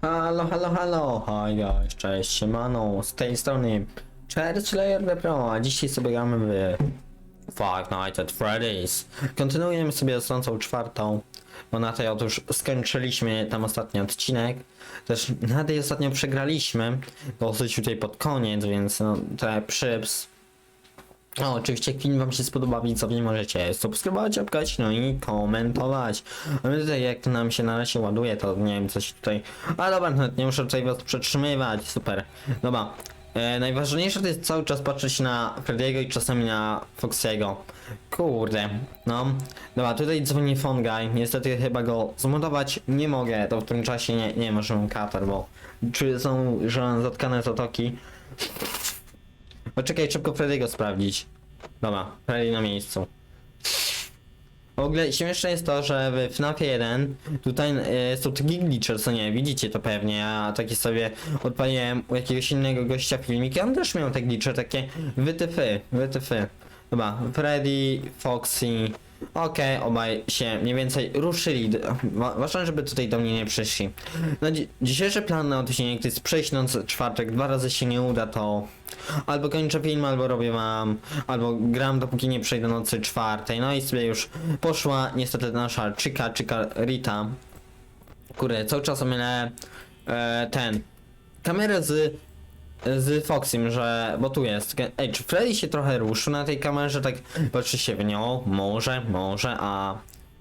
Halo, halo, halo, guys, cześć, siemano, z tej strony Charles Slayer The Pro, a dzisiaj sobie gramy w Five Nights at Freddy's. Kontynuujemy sobie rosnącą czwartą, bo na tej otóż skończyliśmy tam ostatni odcinek. Też na tej ostatnio przegraliśmy, dosyć tutaj pod koniec, więc no, te przyps. O, oczywiście jak film wam się spodoba, widzowie możecie subskrybować, apkać, no i komentować. A my tutaj jak nam się na razie ładuje, to nie wiem, coś tutaj... A dobra, nawet nie muszę tutaj was przetrzymywać, super. Dobra, e, najważniejsze to jest cały czas patrzeć na Frediego i czasami na Foxiego. Kurde, no. Dobra, tutaj dzwoni Fongai, niestety chyba go zmontować nie mogę, to w tym czasie nie, nie możemy katar, bo... Czy są, że zatkane zatoki? Poczekaj, szybko Freddy'ego sprawdzić. Dobra, Freddy na miejscu. W ogóle śmieszne jest to, że w FNAF 1 tutaj e, są takie glitche, co nie, widzicie to pewnie, ja taki sobie odpaliłem u jakiegoś innego gościa filmiki, on też miał te glitche, takie wytyfy, wytyfy. Dobra, Freddy, Foxy, okej, obaj się mniej więcej ruszyli, D- wa- ważne, żeby tutaj do mnie nie przyszli. No, dzi dzisiejszy plan na odcinek to jest przejść noc czwartek, dwa razy się nie uda, to albo kończę film, albo robię wam, albo gram dopóki nie przejdę nocy czwartej. No i sobie już poszła niestety nasza czyka, czyka Rita. Kurde, cały czas mylę e, ten, kamerę z z Foxym, że, bo tu jest, ej, czy Freddy się trochę ruszył na tej kamerze, tak patrzy się w nią, może, może, a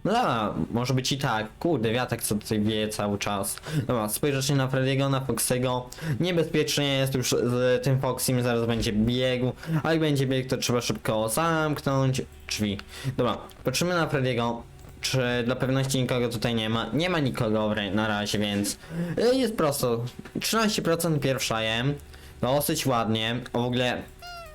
no może być i tak. Kurde, wiatek co tutaj wieje cały czas. Dobra, spojrzysz się na Frediego, na Foxego. Niebezpiecznie jest już z tym Foxym, zaraz będzie biegł. A jak będzie biegł, to trzeba szybko zamknąć drzwi. Dobra, patrzymy na Frediego. Czy dla pewności nikogo tutaj nie ma? Nie ma nikogo na razie, więc y, jest prosto. 13% pierwsza jem. Dosyć ładnie. W ogóle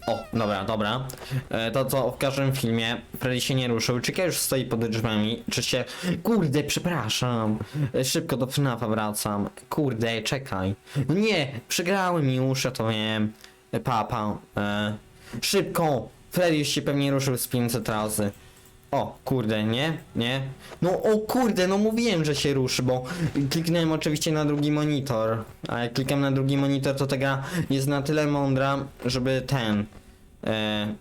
o, dobra, dobra. E, to co w każdym filmie Freddy się nie ruszył. Chica już stoi pod drzwiami. Czy się. Kurde, przepraszam. E, szybko do FNAFa wracam. Kurde, czekaj. No nie, przegrałem już, ja to wiem. E, papa. E, szybko! Freddy już się pewnie ruszył z 500 razy. O, kurde, nie? Nie? No, o kurde, no mówiłem, że się ruszy, bo kliknąłem oczywiście na drugi monitor. A jak klikam na drugi monitor, to ta gra jest na tyle mądra, żeby ten... E,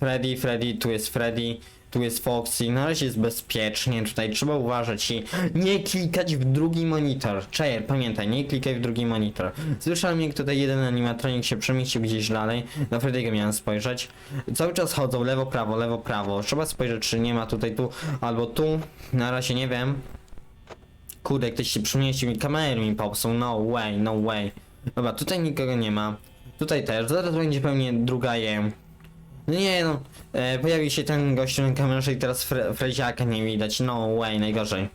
Freddy, Freddy, tu jest Freddy, tu jest Foxy, na razie jest bezpiecznie, tutaj trzeba uważać i nie klikać w drugi monitor. Cześć, pamiętaj, nie klikaj w drugi monitor. Słyszałem jak tutaj jeden animatronik się przemieścił gdzieś dalej, na Freddy'ego miałem spojrzeć. Cały czas chodzą lewo, prawo, lewo, prawo. Trzeba spojrzeć, czy nie ma tutaj tu albo tu. Na razie nie wiem. Kurde, ktoś się przemieścił i kamery mi popsuł, no way, no way. Dobra, tutaj nikogo nie ma. Tutaj też, zaraz będzie pewnie druga jem. No nie no, e, pojawił się ten gościu na kamerze i teraz fre Freziaka nie widać, no way, najgorzej.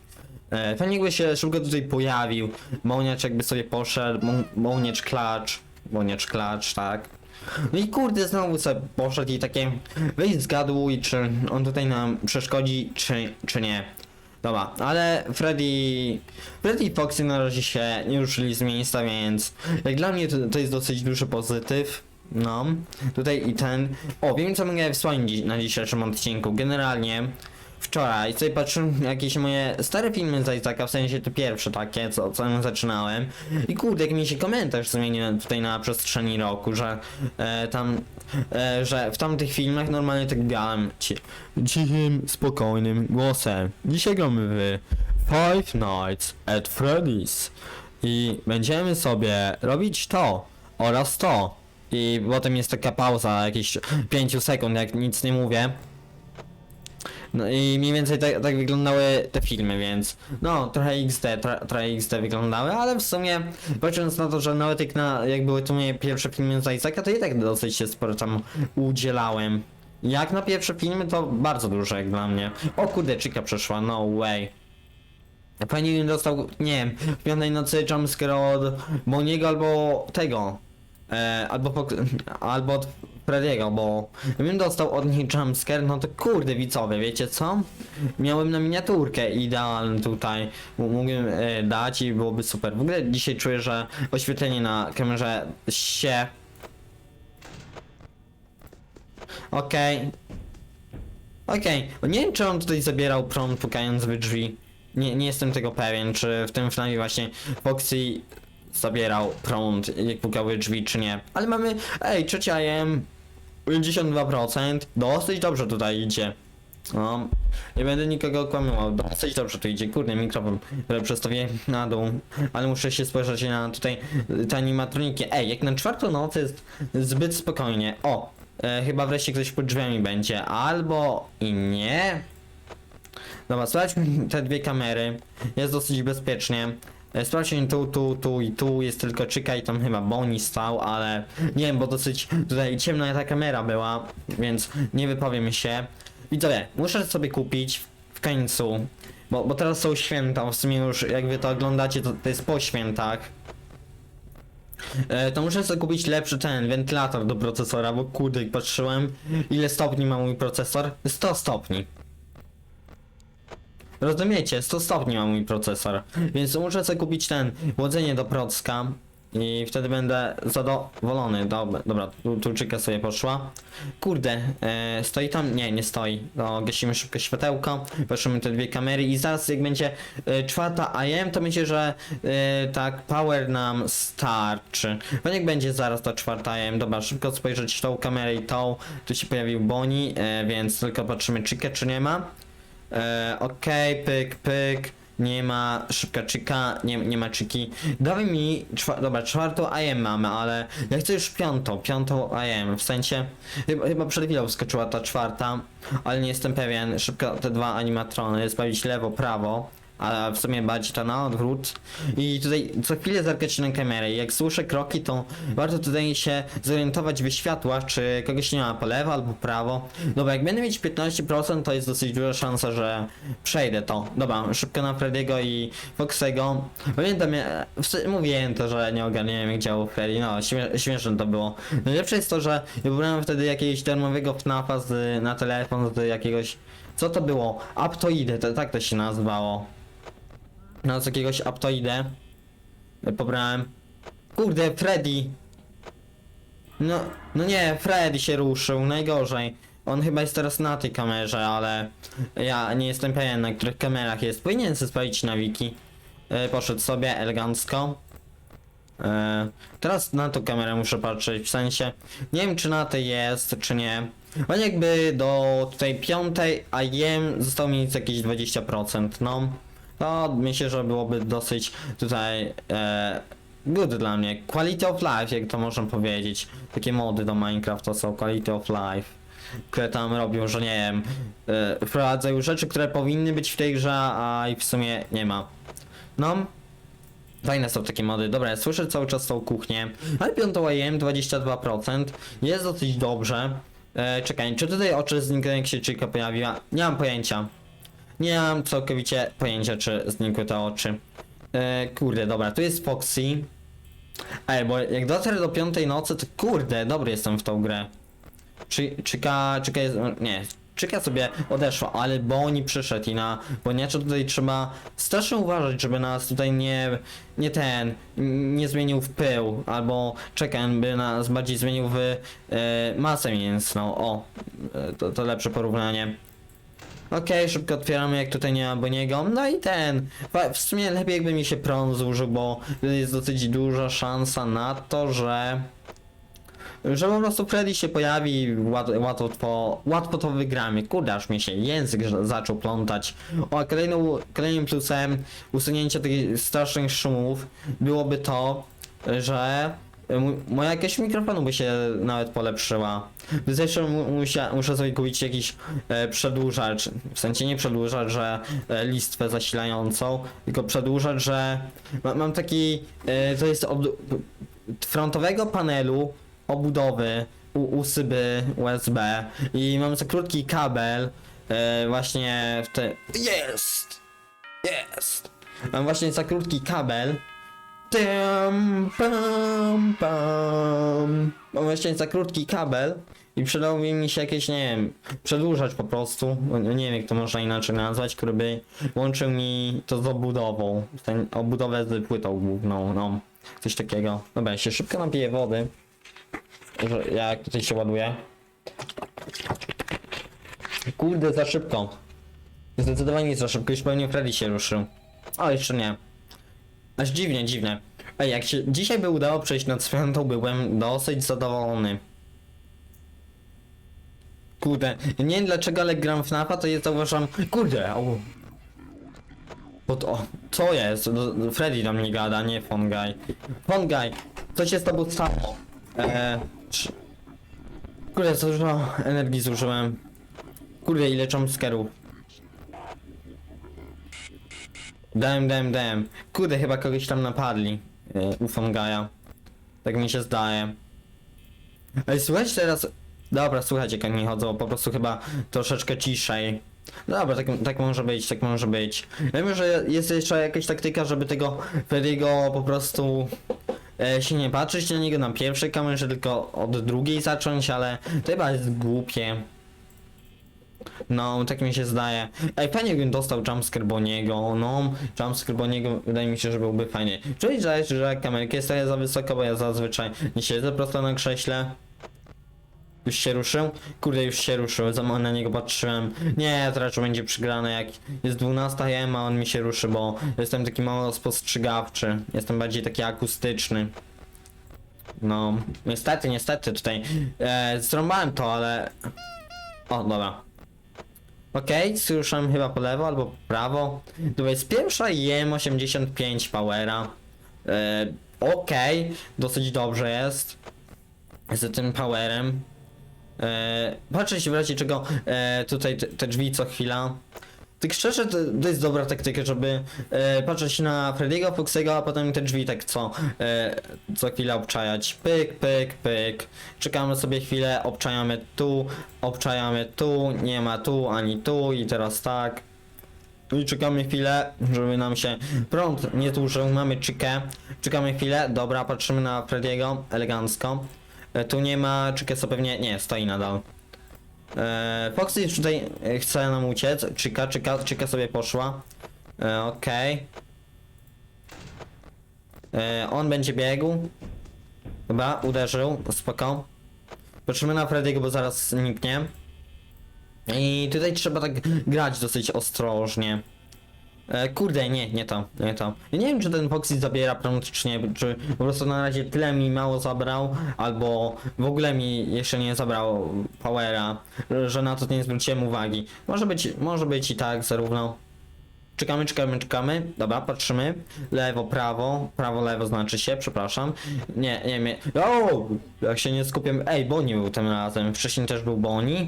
E, pewnie jakby się szybko tutaj pojawił, Mołniacz jakby sobie poszedł, Mo Mołniacz klacz, Mołniacz klacz, tak. No i kurde, znowu sobie poszedł i takie, weź zgaduj, czy on tutaj nam przeszkodzi, czy, czy nie. Dobra, ale Freddy... Freddy i Foxy na razie się nie ruszyli z miejsca, więc jak dla mnie to, to jest dosyć duży pozytyw. No, tutaj i ten. O, wiem co mogę dzi na dzisiejszym odcinku. Generalnie wczoraj sobie patrzyłem jakieś moje stare filmy z Isaaca, w sensie te pierwsze takie, co, co zaczynałem. I kurde, jak mi się komentarz zmienił tutaj na przestrzeni roku, że e, tam, e, że w tamtych filmach normalnie tak grałem ci, cichym, spokojnym głosem. Dzisiaj gramy w Five Nights at Freddy's i będziemy sobie robić to oraz to. I potem jest taka pauza, jakieś 5 sekund, jak nic nie mówię. No i mniej więcej tak, tak wyglądały te filmy, więc no trochę XD, tra, trochę XD wyglądały, ale w sumie patrząc na to, że nawet jak, na, jak były to moje pierwsze filmy z Isaaca, to i tak dosyć się sporo tam udzielałem. Jak na pierwsze filmy to bardzo dużo jak dla mnie. O kurde, przeszła, no way. Bym dostał, nie wiem, w piątej nocy jumpscare od Boniego albo tego. E, albo, po, albo od Frediego, bo gdybym dostał od nich jumpscare, no to kurde widzowie, wiecie co? Miałem na miniaturkę idealną tutaj, mógłbym e, dać i byłoby super. W ogóle dzisiaj czuję, że oświetlenie na kamerze się... Okej. Okej, nie wiem czy on tutaj zabierał prąd pukając w drzwi. Nie, nie jestem tego pewien, czy w tym FNAFie właśnie Foxy zabierał prąd, jak pukały drzwi, czy nie. Ale mamy, ej, trzecia IM, 52%, dosyć dobrze tutaj idzie. No, nie będę nikogo okłamywał, dosyć dobrze tu idzie, kurde, mikrofon, przestawię na dół, ale muszę się spojrzeć na tutaj y, te animatroniki. Ej, jak na czwartą noc jest zbyt spokojnie, o, e, chyba wreszcie ktoś pod drzwiami będzie, albo i nie. Dobra, sprawdźmy te dwie kamery, jest dosyć bezpiecznie. E, Sprawdźmy tu, tu, tu i tu jest tylko czyka i tam chyba Boni stał, ale nie wiem, bo dosyć tutaj ciemna ta kamera była, więc nie wypowiem się. Widzowie, muszę sobie kupić w końcu, bo, bo teraz są święta, w sumie już jak wy to oglądacie, to, to jest po świętach. E, to muszę sobie kupić lepszy ten wentylator do procesora, bo kurde, jak patrzyłem ile stopni ma mój procesor, 100 stopni. Rozumiecie, 100 stopni ma mój procesor, więc muszę sobie kupić ten chłodzenie do procka i wtedy będę zadowolony. Dobra, dobra tu, tu czyka sobie poszła. Kurde, e, stoi tam? Nie, nie stoi. No, gasimy szybko światełko, patrzymy te dwie kamery i zaraz jak będzie e, czwarta IM, to myślę, że e, tak power nam starczy. Bo jak będzie zaraz ta czwarta IM, dobra, szybko spojrzeć tą kamerę i tą, tu się pojawił Boni, e, więc tylko patrzymy czykę czy nie ma. E, Okej, pyk, pyk. Nie ma szybka czyka, nie, nie ma czyki. Dawaj mi, czwa, dobra, czwartą IM mamy, ale ja chcę już piątą, piątą IM, w sensie, chyba, chyba przed chwilą wskoczyła ta czwarta, ale nie jestem pewien, szybko te dwa animatrony, sprawić lewo, prawo, a w sumie bardziej to na odwrót. I tutaj co chwilę zerkać na kamerę jak słyszę kroki, to warto tutaj się zorientować w światłach, czy kogoś nie ma po lewo albo prawo. Dobra, jak będę mieć 15%, to jest dosyć duża szansa, że przejdę to. Dobra, szybko na Freddy'ego i Foxego. Pamiętam, ja, mówiłem to, że nie ogarniałem jak działał Freddy, no śmie śmieszne to było. Najlepsze jest to, że wybrałem wtedy jakiegoś darmowego FNAFa na telefon z jakiegoś... Co to było? Aptoide, to, tak to się nazywało. No z jakiegoś aptoidę. Pobrałem. Kurde, Freddy. No, no nie, Freddy się ruszył, najgorzej. On chyba jest teraz na tej kamerze, ale ja nie jestem pewien na których kamerach jest. Powinien sobie sprawdzić na wiki. E, poszedł sobie elegancko. E, teraz na tą kamerę muszę patrzeć, w sensie nie wiem czy na tej jest, czy nie. On jakby do tutaj piątej IM zostało mi jakieś 20%, no. To myślę, że byłoby dosyć tutaj e, good dla mnie. Quality of life, jak to można powiedzieć. Takie mody do Minecraft to są quality of life. Które tam robią, że nie wiem, e, wprowadzają rzeczy, które powinny być w tej grze, a i w sumie nie ma. No, Fajne są takie mody. Dobra, ja słyszę cały czas tą kuchnię. Ale piątą IM 22%. Jest dosyć dobrze. E, czekaj, czy tutaj oczy jak się pojawiła? Nie mam pojęcia. Nie mam całkowicie pojęcia, czy znikły te oczy. E, kurde, dobra, tu jest Foxy. Ej, bo jak dotrę do piątej nocy, to kurde, dobry jestem w tą grę. Czy, czyka, czyka jest, nie, czyka sobie odeszła, ale Boni przyszedł i na Boniacza tutaj trzeba strasznie uważać, żeby nas tutaj nie, nie ten, nie zmienił w pył, albo czekam, by nas bardziej zmienił w e, masę mięsną, o, e, to, to lepsze porównanie. Okej, szybko otwieramy, jak tutaj nie ma Boniego. No i ten. W sumie lepiej jakby mi się zużył, bo jest dosyć duża szansa na to, że. Że po prostu Freddy się pojawi i łat, łatwo, to, łatwo to wygramy. Kurde, aż mi się język zaczął plątać. O, a kolejną, kolejnym plusem usunięcia tych strasznych szumów byłoby to, że moja jakość mikrofonu by się nawet polepszyła. Zresztą mu- musia, muszę sobie kupić jakiś e, przedłużacz, w sensie nie przedłużacz, że e, listwę zasilającą, tylko przedłużacz, że ma, mam taki, e, to jest od frontowego panelu obudowy u, USB USB i mam za krótki kabel e, właśnie w te... Jest! Jest! Mam właśnie za krótki kabel Tam, pam, pam. Mam właśnie za krótki kabel i przydałby mi się jakieś, nie wiem, przedłużać po prostu, bo nie wiem jak to można inaczej nazwać, który by łączył mi to z obudową, ten obudowę z płytą główną, no, coś takiego. Dobra, ja się szybko napiję wody, jak tutaj się ładuje. Kurde, za szybko. Zdecydowanie za szybko, już pewnie Freddy się ruszył. O, jeszcze nie. Aż dziwnie, dziwne. Ej, jak się dzisiaj by udało przejść nad świętą, to byłem dosyć zadowolony. Kurde, nie wiem dlaczego, ale gram w FNAFa, to jest zauważam... Kurde, o. Bo to, o, co jest? Do- Freddy do mnie gada, nie Fongaj. Fongaj, co się z tobą stało? Eee. Kurde, co dużo energii zużyłem. Kurde, ile jumpscarów. Dałem, dałem, dałem. Kurde, chyba kogoś tam napadli. Yy, u Fongaja. Tak mi się zdaje. Ej, słuchajcie teraz... Dobra, słuchajcie jak oni chodzą, po prostu chyba troszeczkę ciszej. Dobra, tak, tak może być, tak może być. Wiem, że jest jeszcze jakaś taktyka, żeby tego Freddy'ego po prostu e, się nie patrzeć na niego na pierwszej kamerze, tylko od drugiej zacząć, ale to chyba jest głupie. No, tak mi się zdaje. Ej, fajnie jakbym dostał jumpscare Boniego, no, jumpscare Boniego wydaje mi się, że byłby fajnie. Czyli że, że kamerka jest trochę za wysoko, bo ja zazwyczaj nie siedzę prosto na krześle. Już się ruszył? Kurde, już się ruszył, za na niego patrzyłem. Nie, to raczej będzie przegrane, jak jest 12 jem, a on mi się ruszy, bo jestem taki mało spostrzegawczy. Jestem bardziej taki akustyczny. No, niestety, niestety tutaj e, zrąbałem to, ale... O, dobra. Okej, słyszałem chyba po lewo albo po prawo. To jest pierwsza jem 85 powera. E, Okej, dosyć dobrze jest. Z tym powerem. E, patrzę się w razie czego e, tutaj te, te drzwi co chwila. Tak szczerze, to, to jest dobra taktyka, żeby e, patrzeć na Freddy'ego, Foxego, a potem te drzwi tak co, e, co chwilę obczajać. Pyk, pyk, pyk. Czekamy sobie chwilę, obczajamy tu, obczajamy tu, nie ma tu, ani tu i teraz tak. I czekamy chwilę, żeby nam się prąd nie dłużył, mamy czykę. Czekamy chwilę, dobra, patrzymy na Freddy'ego, elegancko. E, tu nie ma, czykę co pewnie, nie, stoi nadal. E, Foxy już tutaj e, chce nam uciec, czyka, czyka, czyka sobie poszła. E, Okej. E, On będzie biegł. Dobra, uderzył, spoko. Patrzymy na Freddy'ego, bo zaraz zniknie. I tutaj trzeba tak grać dosyć ostrożnie. E, kurde, nie, nie to, nie to. Nie wiem, czy ten Foxy zabiera prąd, czy nie, czy po prostu na razie tyle mi mało zabrał, albo w ogóle mi jeszcze nie zabrał powera, że na to nie zwróciłem uwagi. Może być, może być i tak zarówno. Czekamy, czekamy, czekamy. Dobra, patrzymy. Lewo, prawo. Prawo, lewo znaczy się, przepraszam. Nie, nie, nie. O! Jak się nie skupiam. Ej, Bonnie był tym razem. Wcześniej też był Bonnie.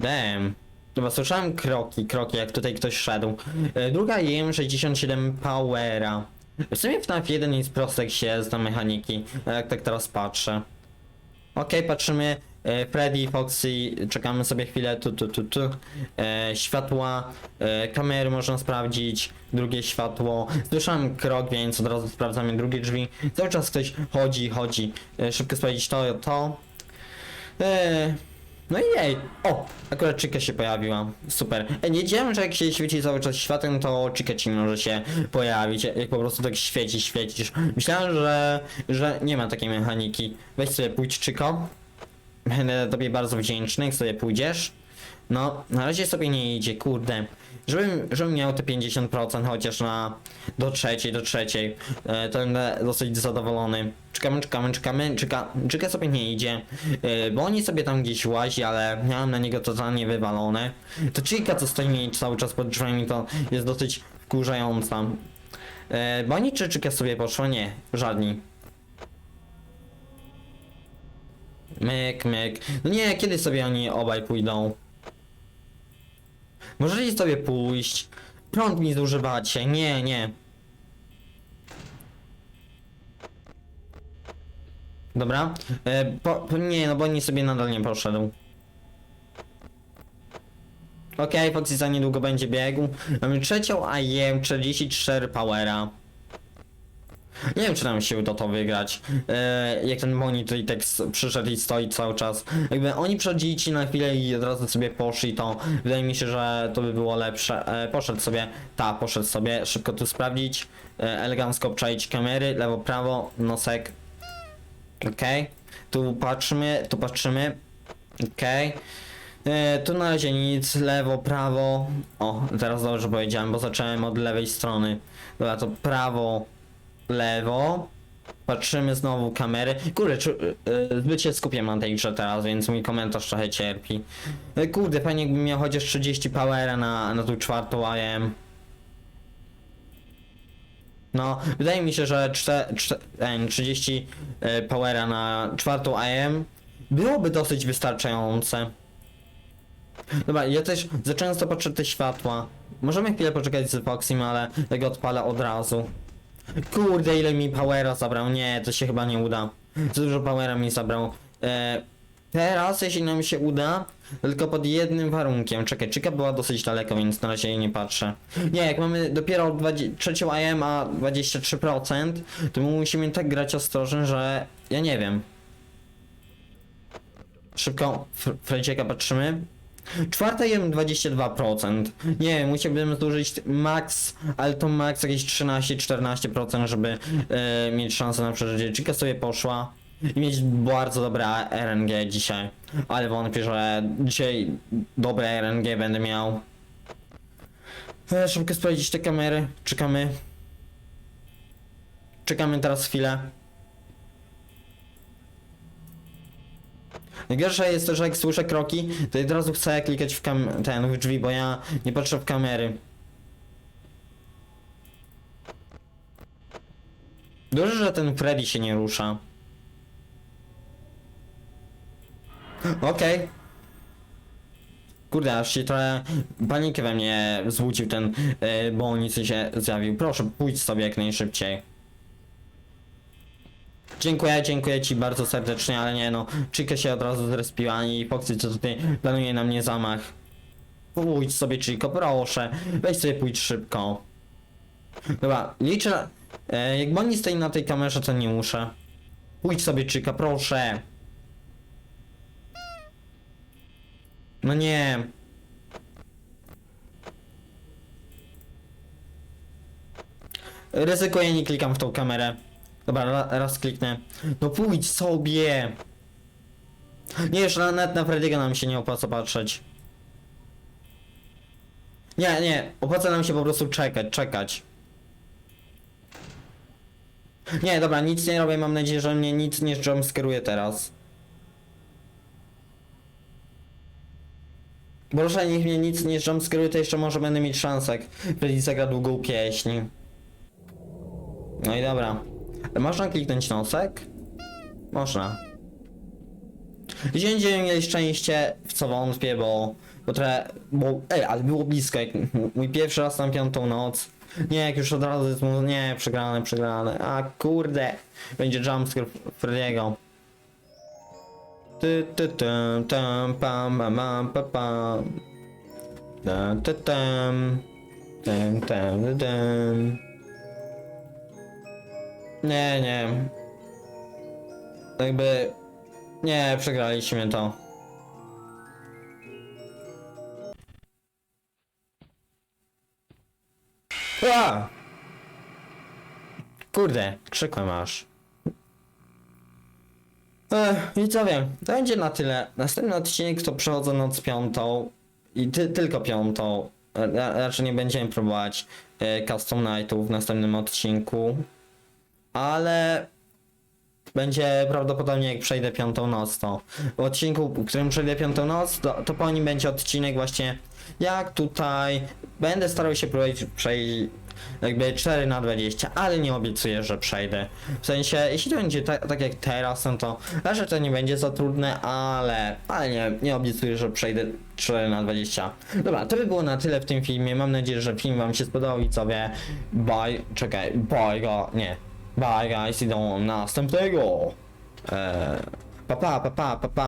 Damn. Dobra, słyszałem kroki, kroki, jak tutaj ktoś szedł. E, Druga IM67 Powera. W sumie FNAF 1 jest prosty, jak się zna mechaniki, jak tak teraz patrzę. Okej, patrzymy. E, Freddy, Foxy, czekamy sobie chwilę, tu, tu, tu, tu. E, światła, e, kamery można sprawdzić, drugie światło. Słyszałem krok, więc od razu sprawdzamy drugie drzwi. Cały czas ktoś chodzi, chodzi. E, szybko sprawdzić to, to. E, no i jej! O! Akurat Chica się pojawiła. Super. E, nie wiedziałem, że jak się świeci cały czas światłem, to Chica ci może się pojawić. Jak po prostu tak świeci, świecisz. Myślałem, że, że nie ma takiej mechaniki. Weź sobie pójdź Chico. Będę tobie bardzo wdzięczny, jak sobie pójdziesz. No, na razie sobie nie idzie, kurde. Żebym, żebym miał te 50% chociaż na do trzeciej, do trzeciej, e, to będę dosyć zadowolony. Czekamy, czekamy, czekamy, czeka, czeka sobie nie idzie, e, bo oni sobie tam gdzieś łazi, ale miałem na niego totalnie wywalone. To Chica, co stoi mi cały czas pod drzwiami, to jest dosyć wkurzająca. E, bo oni czy Chica sobie poszła? Nie, żadni. Myk, myk. No nie, kiedy sobie oni obaj pójdą? Możecie sobie pójść. Prąd mi zużywacie. Nie, nie. Dobra. E, po, po, nie, no bo nie sobie nadal nie poszedł. Okej, Foxy za niedługo będzie biegł. Mamy trzecią, a jem 44 powera. Nie wiem, czy nam się uda to wygrać. E, jak ten Moni tutaj tak s- przyszedł i stoi cały czas. Jakby oni przechodzili ci na chwilę i od razu sobie poszli, to wydaje mi się, że to by było lepsze. E, poszedł sobie, ta, poszedł sobie, szybko tu sprawdzić. E, elegancko obczaić kamery, lewo, prawo, nosek. Okej. Tu patrzymy, tu patrzymy. Okej. E, tu na razie nic, lewo, prawo. O, teraz dobrze powiedziałem, bo zacząłem od lewej strony. Dobra, to prawo, lewo. Patrzymy znowu kamery. Kurde, czy, yy, zbyt się skupiam na tej grze teraz, więc mój komentarz trochę cierpi. Yy, kurde, fajnie jakbym miał chociaż 30 powera na, na tą czwartą IM. No, wydaje mi się, że czte, czte, em, 30 e, powera na czwartą AM byłoby dosyć wystarczające. Dobra, ja też za często patrzę te światła. Możemy chwilę poczekać z Foxym, ale ja go odpalę od razu. Kurde, ile mi powera zabrał. Nie, to się chyba nie uda. Za dużo powera mi zabrał. E, teraz, jeśli nam się uda, tylko pod jednym warunkiem. Czekaj, czyka była dosyć daleko, więc na razie jej nie patrzę. Nie, jak mamy dopiero 20, trzecią AM, a 23%, to my musimy tak grać ostrożnie, że ja nie wiem. Szybko, Fr- Fredzieka patrzymy. Czwarta jem 22%. Nie wiem, musiałbym zużyć max, ale to max jakieś 13-14%, żeby e, mieć szansę na przeżycie. Chica sobie poszła i mieć bardzo dobre RNG dzisiaj. Ale wątpię, że dzisiaj dobre RNG będę miał. E, szybko sprawdzić te kamery. Czekamy. Czekamy teraz chwilę. Najgorsze jest to, że jak słyszę kroki, to od razu chcę klikać w kam ten w drzwi, bo ja nie patrzę w kamery. Dobrze, że ten Freddy się nie rusza. Okej. Kurde, aż się trochę panikę we mnie wzbudził ten yy, bo nic się zjawił. Proszę, pójdź sobie jak najszybciej. Dziękuję, dziękuję ci bardzo serdecznie, ale nie no, Chica się od razu zrespiła i Foxy co tutaj planuje na mnie zamach. Pójdź sobie Chico, proszę, weź sobie pójdź szybko. Dobra, liczę, e, jak Bonnie stoi na tej kamerze, to nie muszę. Pójdź sobie Chica, proszę. No nie. Ryzykuję, nie klikam w tą kamerę. Dobra, ra, raz kliknę. No pójdź sobie! Nie, już na- nawet na Freddy'ego nam się nie opłaca patrzeć. Nie, nie, opłaca nam się po prostu czekać, czekać. Nie, dobra, nic nie robię, mam nadzieję, że mnie nic nie jumpskeruje teraz. Proszę, niech mnie nic nie jumpskeruje, to jeszcze może będę mieć szansę, jak Freddy zagra długą pieśń. No i dobra. Można kliknąć nosek? Można. Gdzie będziemy mieli szczęście, w co wątpię, bo... Bo trochę... Bo, ej, ale było blisko, jak mój pierwszy raz na piątą noc. Nie, jak już od razu jest mu... Nie, przegrane, przegrane. A kurde. Będzie jumpscare Freddy'ego. Ty, ty, tam, pam, pam, pam, pam, pam. Ta, ta, tam. Tam, tam, tam. Nie, nie. Jakby... Nie, przegraliśmy to. A! Kurde, krzykłem aż. Ech, widzowie, to będzie na tyle. Następny odcinek to przechodzę noc piątą i ty, tylko piątą. Ra, raczej nie będziemy próbować e, custom nightów w następnym odcinku. Ale będzie prawdopodobnie jak przejdę piątą noc to. W odcinku, w którym przejdę piątą noc, to, to po nim będzie odcinek właśnie jak tutaj będę starał się próbować przejść jakby 4 na 20, ale nie obiecuję, że przejdę. W sensie, jeśli to będzie tak, tak jak teraz, no to raczej to nie będzie za trudne, ale, ale nie, nie obiecuję, że przejdę 4 na 20. Dobra, to by było na tyle w tym filmie. Mam nadzieję, że film wam się spodobał i sobie bye, czekaj, bye go, nie. Bye guys i do następnego. Eee, pa pa pa pa pa pa.